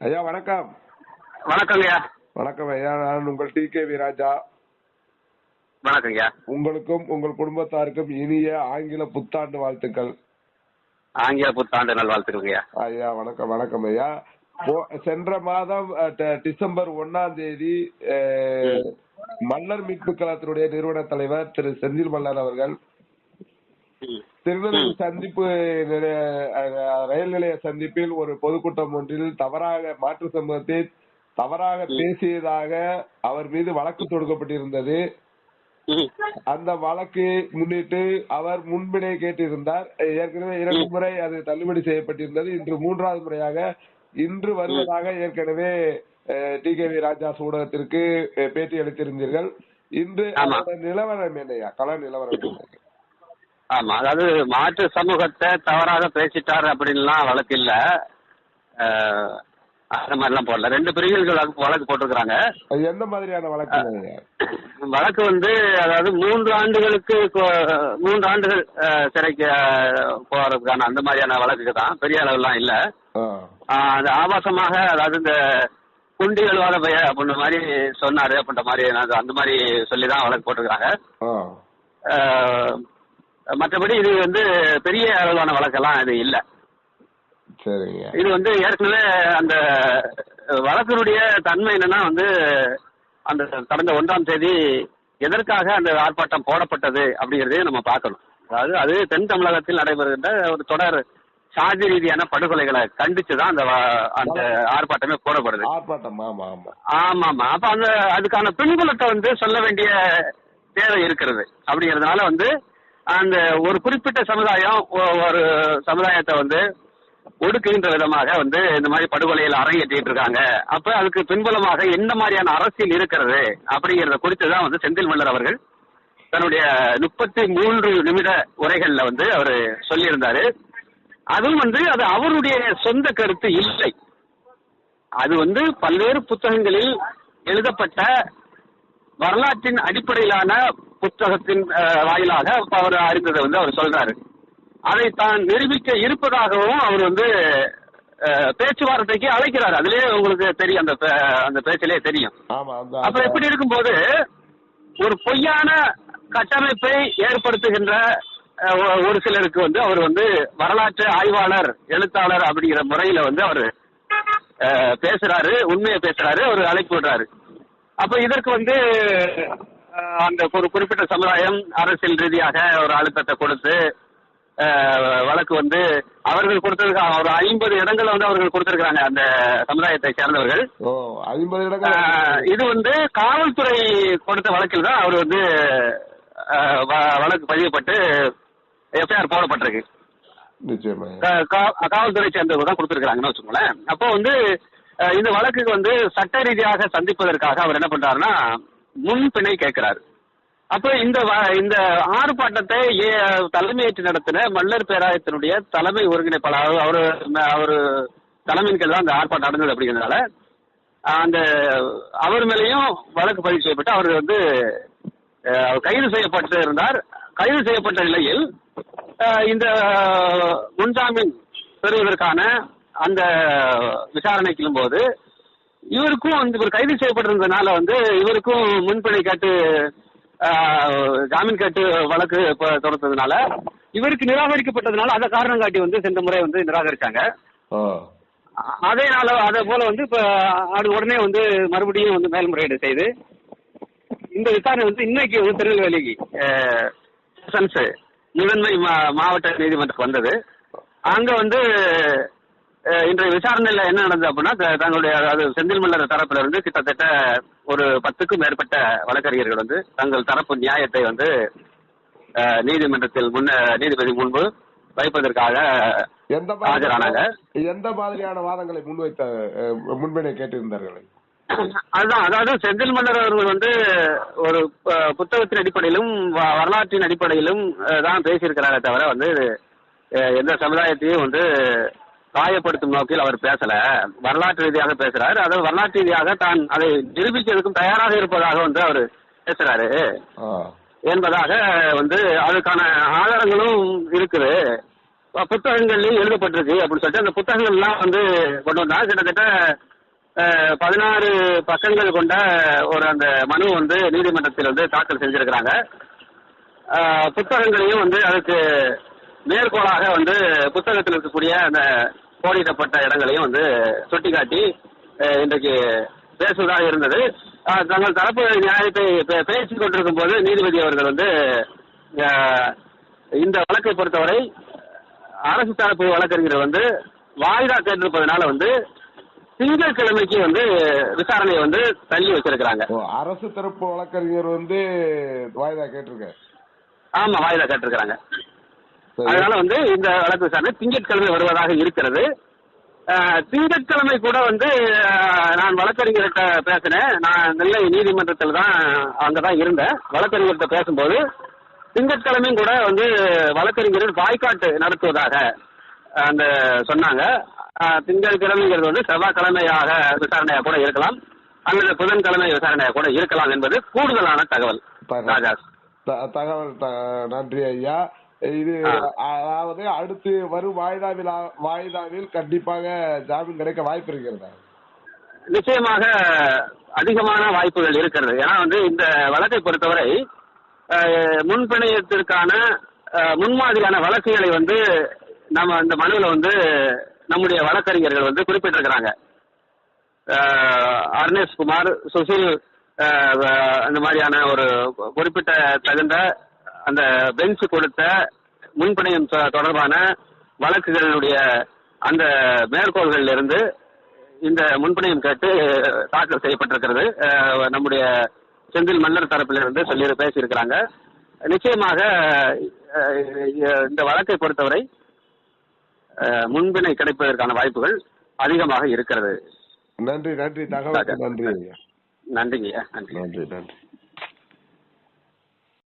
ஐயா வணக்கம். வணக்கங்கய்யா வணக்கம் ஐயா நான் உங்கள் டி கே ராஜா வணக்கங்கய்யா உங்களுக்கும் உங்கள் குடும்பத்தாருக்கும் இனிய ஆங்கில புத்தாண்டு வாழ்த்துக்கள். ஆங்கில புத்தாண்டு நல்வாழ்த்துக்கள்ங்கய்யா ஐயா. வணக்கம் வணக்கம் ஐயா. சென்ற மாதம் டிசம்பர் ஒன்னாம் தேதி மல்லர் மீட்பு கழகத்தினுடைய நிறுவன தலைவர் திரு செந்தில் மல்லர் அவர்கள். திருநெல்வேலி சந்திப்பு ரயில் நிலைய சந்திப்பில் ஒரு பொதுக்கூட்டம் ஒன்றில் தவறாக மாற்று சமூகத்தை தவறாக பேசியதாக அவர் மீது வழக்கு தொடுக்கப்பட்டிருந்தது. அந்த வழக்கு முன்னிட்டு அவர் முன்பினை கேட்டிருந்தார். ஏற்கனவே இரண்டு முறை அது தள்ளுபடி செய்யப்பட்டிருந்தது. இன்று மூன்றாவது முறையாக இன்று வருவதாக ஏற்கனவே டி கே வி ராஜா ஊடகத்திற்கு பேட்டி அளித்திருந்தீர்கள். இன்று நிலவரம் என்னையா? கள நிலவரம் என்ன? ஆமா அதாவது மாற்று சமூகத்தை தவறாக பேசிட்டார் அப்படின்லாம் வழக்கு இல்ல. அந்த மாதிரிலாம் போடல. ரெண்டு பிரிவுகள் வழக்கு போட்டிருக்கிறாங்க. எந்த மாதிரியான வழக்கு? வழக்கு வந்து அதாவது மூன்று ஆண்டுகளுக்கு மூன்று ஆண்டுகள் சிறைக்கு போறதுக்கான அந்த மாதிரியான வழக்கு தான். பெரிய அளவுலாம் இல்ல. அது ஆபாசமாக அதாவது இந்த குண்டி எழுவாத பைய அப்படின்ற மாதிரி சொன்னாரு அப்படின்ற மாதிரி அந்த மாதிரி சொல்லி தான் வழக்கு போட்டிருக்காங்க மற்றபடி இது வந்து பெரிய அளவிலான வழக்கெல்லாம் இது இல்லை. சரிங்க. இது வந்து ஏற்கனவே அந்த வழக்கினுடைய தன்மை என்னன்னா வந்து அந்த கடந்த ஒன்றாம் தேதி எதற்காக அந்த ஆர்ப்பாட்டம் போடப்பட்டது அப்படிங்கறதையும் நம்ம பார்க்கணும். அதாவது அது தென் தமிழகத்தில் நடைபெறுகின்ற ஒரு தொடர் சாதி ரீதியான படுகொலைகளை கண்டிச்சு தான் அந்த அந்த ஆர்ப்பாட்டமே போடப்படுது. ஆர்ப்பாட்டம் ஆமா ஆமா. ஆமா ஆமா அப்ப அந்த அதுக்கான பின்புலத்தை வந்து சொல்ல வேண்டிய தேவை இருக்கிறது. அப்படிங்கறதுனால வந்து அந்த ஒரு குறிப்பிட்ட சமுதாயம் ஒரு சமுதாயத்தை வந்து ஒடுக்குகின்ற விதமாக வந்து இந்த மாதிரி படுகொலையில் அரங்கேற்றிட்டு இருக்காங்க. அப்ப அதுக்கு பின்புலமாக என்ன மாதிரியான அரசியல் இருக்கிறது அப்படிங்கறத குறித்து தான் வந்து செந்தில் மல்லர் அவர்கள் தன்னுடைய முப்பத்தி மூன்று நிமிட உரைகள்ல வந்து அவர் சொல்லியிருந்தாரு. அதுவும் வந்து அது அவருடைய சொந்த கருத்து இல்லை. அது வந்து பல்வேறு புத்தகங்களில் எழுதப்பட்ட வரலாற்றின் அடிப்படையிலான புத்தகத்தின் வாயிலாக அவர் அறிந்ததை வந்து அவர் சொல்றாரு. அதை தான் நிரூபிக்க இருப்பதாகவும் அவர் வந்து பேச்சுவார்த்தைக்கு அழைக்கிறார். அதுலயே உங்களுக்கு தெரியும் அந்த அந்த பேச்சிலே தெரியும். அப்ப எப்படி இருக்கும்போது ஒரு பொய்யான கட்டமைப்பை ஏற்படுத்துகின்ற ஒரு சிலருக்கு வந்து அவர் வந்து வரலாற்று ஆய்வாளர் எழுத்தாளர் அப்படிங்கிற முறையில வந்து அவர் பேசுறாரு உண்மையை பேசுறாரு அவர் அழைப்பு விடுறாரு. அப்ப இதற்கு வந்து அந்த ஒரு குறிப்பிட்ட சமுதாயம் அரசியல் ரீதியாக ஒரு அழுத்தத்தை கொடுத்து வழக்கு வந்து அவர்கள் கொடுத்திருக்காங்க ஒரு ஐம்பது இடங்களை வந்து அவர்கள் கொடுத்திருக்காங்க அந்த சமுதாயத்தை சேர்ந்தவர்கள். இது வந்து காவல்துறை கொடுத்த வழக்கில் தான் அவர் வந்து வழக்கு பதியப்பட்டு எஃப்ஐஆர் போடப்பட்டிருக்கு. காவல்துறை சேர்ந்தவங்க தான் கொடுத்துருக்காங்கன்னு வச்சுக்கோங்களேன். அப்போ வந்து இந்த வழக்குக்கு வந்து சட்ட ரீதியாக சந்திப்பதற்காக அவர் என்ன பண்றாருன்னா முன்பிணை கேட்கிறாரு. அப்ப இந்த வ- இந்த ஆர்ப்பாட்டத்தை ஏ- தலைமையேற்று நடத்தின மல்லர் பேராயத்தினுடைய தலைமை ஒருங்கிணைப்பாளர் அவரு அவரு தலைமையின் கீழ் தான் அந்த ஆர்ப்பாட்டம் நடந்தது அப்படிங்கிறதுனால அந்த அவர் மேலேயும் வழக்கு பதிவு செய்யப்பட்டு அவர் வந்து கைது செய்யப்பட்டு இருந்தார். கைது செய்யப்பட்ட நிலையில் இந்த முன்ஜாமீன் பெறுவதற்கான அந்த விசாரணைக்கும் போது இவருக்கும் வந்து இவர் கைது செய்யப்பட்டிருந்ததுனால வந்து இவருக்கும் முன்பிணை கேட்டு ஜாமீன் கேட்டு வழக்கு தொடர்ந்ததுனால இவருக்கு நிராகரிக்கப்பட்டதுனால அதை காரணம் காட்டி வந்து சென்ற முறை வந்து நிராகரிச்சாங்க. ஆ. அதேனால அதே போல வந்து இப்ப அது உடனே வந்து மறுபடியும் வந்து மேல்முறையீடு செய்து இந்த விசாரணை வந்து இன்னைக்கு வந்து செஷன்ஸ் முதன்மை மாவட்ட நீதிமன்றத்துக்கு வந்தது. அங்க வந்து இன்றைய விசாரணையில என்ன நடந்தது அப்படின்னா தங்களுடைய அதாவது செந்தில் மல்லர் தரப்புல இருந்து கிட்டத்தட்ட ஒரு பத்துக்கும் மேற்பட்ட வழக்கறிஞர்கள் வந்து தங்கள் தரப்பு நியாயத்தை வந்து நீதிமன்றத்தில் முன்ன நீதிபதி முன்பு வைப்பதற்காக எந்த ஆஜரானாங்க. எந்த மாதிரியான வாதங்களை முன்வைத்த முன்பினை கேட்டிருந்தார்கள் அதுதான் அதாவது செந்தில் மன்னர் அவர்கள் வந்து ஒரு புத்தகத்தின் அடிப்படையிலும் வரலாற்றின் அடிப்படையிலும் தான் பேசியிருக்கிறாரே தவிர வந்து எந்த சமுதாயத்தையும் வந்து காயப்படுத்தும் நோக்கில் அவர் பேசல. வரலாற்று ரீதியாக பேசுறாரு. அதாவது வரலாற்று ரீதியாக தான் அதை நிரூபிக்கிறதுக்கும் தயாராக இருப்பதாக வந்து அவர் பேசுறாரு. என்பதாக வந்து அதுக்கான ஆதாரங்களும் இருக்குது. புத்தகங்கள்லயும் எழுதப்பட்டிருக்கு அப்படின்னு சொல்லிட்டு அந்த புத்தகங்கள்லாம் வந்து கொண்டு வந்தாங்க. கிட்டத்தட்ட பதினாறு பக்கங்கள் கொண்ட ஒரு அந்த மனு வந்து நீதிமன்றத்தில் வந்து தாக்கல் செஞ்சிருக்கிறாங்க. புத்தகங்களையும் வந்து அதுக்கு மேற்கோளாக வந்து புத்தகத்தில் இருக்கக்கூடிய அந்த கோடிடப்பட்ட இடங்களையும் வந்து சுட்டிக்காட்டி இன்றைக்கு பேசுவதாக இருந்தது. தங்கள் தரப்பு நியாயத்தை பேசிக் கொண்டிருக்கும் போது நீதிபதி அவர்கள் வந்து இந்த வழக்கை பொறுத்தவரை அரசு தரப்பு வழக்கறிஞர் வந்து வாய்தா கேட்டிருப்பதனால வந்து திங்கட்கிழமைக்கு வந்து விசாரணையை வந்து தள்ளி வச்சிருக்கிறாங்க அரசு தரப்பு வழக்கறிஞர் வந்து வாய்தா கேட்டிருக்காரு. ஆமா வாய்தா கேட்டிருக்கிறாங்க. அதனால வந்து இந்த வழக்கு விசாரணை திங்கட்கிழமை வருவதாக இருக்கிறது. திங்கட்கிழமை கூட வந்து நான் வழக்கறிஞர்கிட்ட பேசினேன். நான் நெல்லை நீதிமன்றத்தில் தான் அங்கே தான் இருந்தேன். வழக்கறிஞர்கிட்ட பேசும்போது திங்கட்கிழமையும் கூட வந்து வழக்கறிஞர்கள் வாய்க்காட்டு நடத்துவதாக அந்த சொன்னாங்க. திங்கட்கிழமைங்கிறது வந்து செவ்வாய்க்கிழமையாக விசாரணையாக கூட இருக்கலாம். அல்லது புதன்கிழமை விசாரணையாக கூட இருக்கலாம் என்பது கூடுதலான தகவல். தகவல். ராஜா தகவல் நன்றி ஐயா. இது. அதாவது அடுத்து வரும் வாய்தாவில் வாய்தாவில் கண்டிப்பாக ஜாமீன் கிடைக்க வாய்ப்பு இருக்கிறதா? நிச்சயமாக அதிகமான வாய்ப்புகள் இருக்கிறது. ஏன்னா வந்து இந்த வழக்கை பொறுத்தவரை முன்பிணையத்திற்கான முன்மாதிரியான வழக்குகளை வந்து நம்ம இந்த மனுவில் வந்து நம்முடைய வழக்கறிஞர்கள் வந்து குறிப்பிட்டிருக்கிறாங்க. அர்னேஷ் குமார் சுசில் அந்த மாதிரியான ஒரு குறிப்பிட்ட தகுந்த அந்த பெஞ்ச் கொடுத்த முன்பிணையம் தொடர்பான வழக்குகளுடைய அந்த மேற்கோள்களில் இருந்து இந்த முன்பிணையம் கேட்டு தாக்கல் செய்யப்பட்டிருக்கிறது. நம்முடைய செந்தில் மன்னர் தரப்பிலிருந்து சொல்லி பேசியிருக்கிறாங்க. நிச்சயமாக இந்த வழக்கை பொறுத்தவரை அஹ், முன்பிணை கிடைப்பதற்கான வாய்ப்புகள் அதிகமாக இருக்கிறது. நன்றி நன்றி. தகவலுக்கு நன்றி. நன்றிங்க நன்றி. நன்றி நன்றி.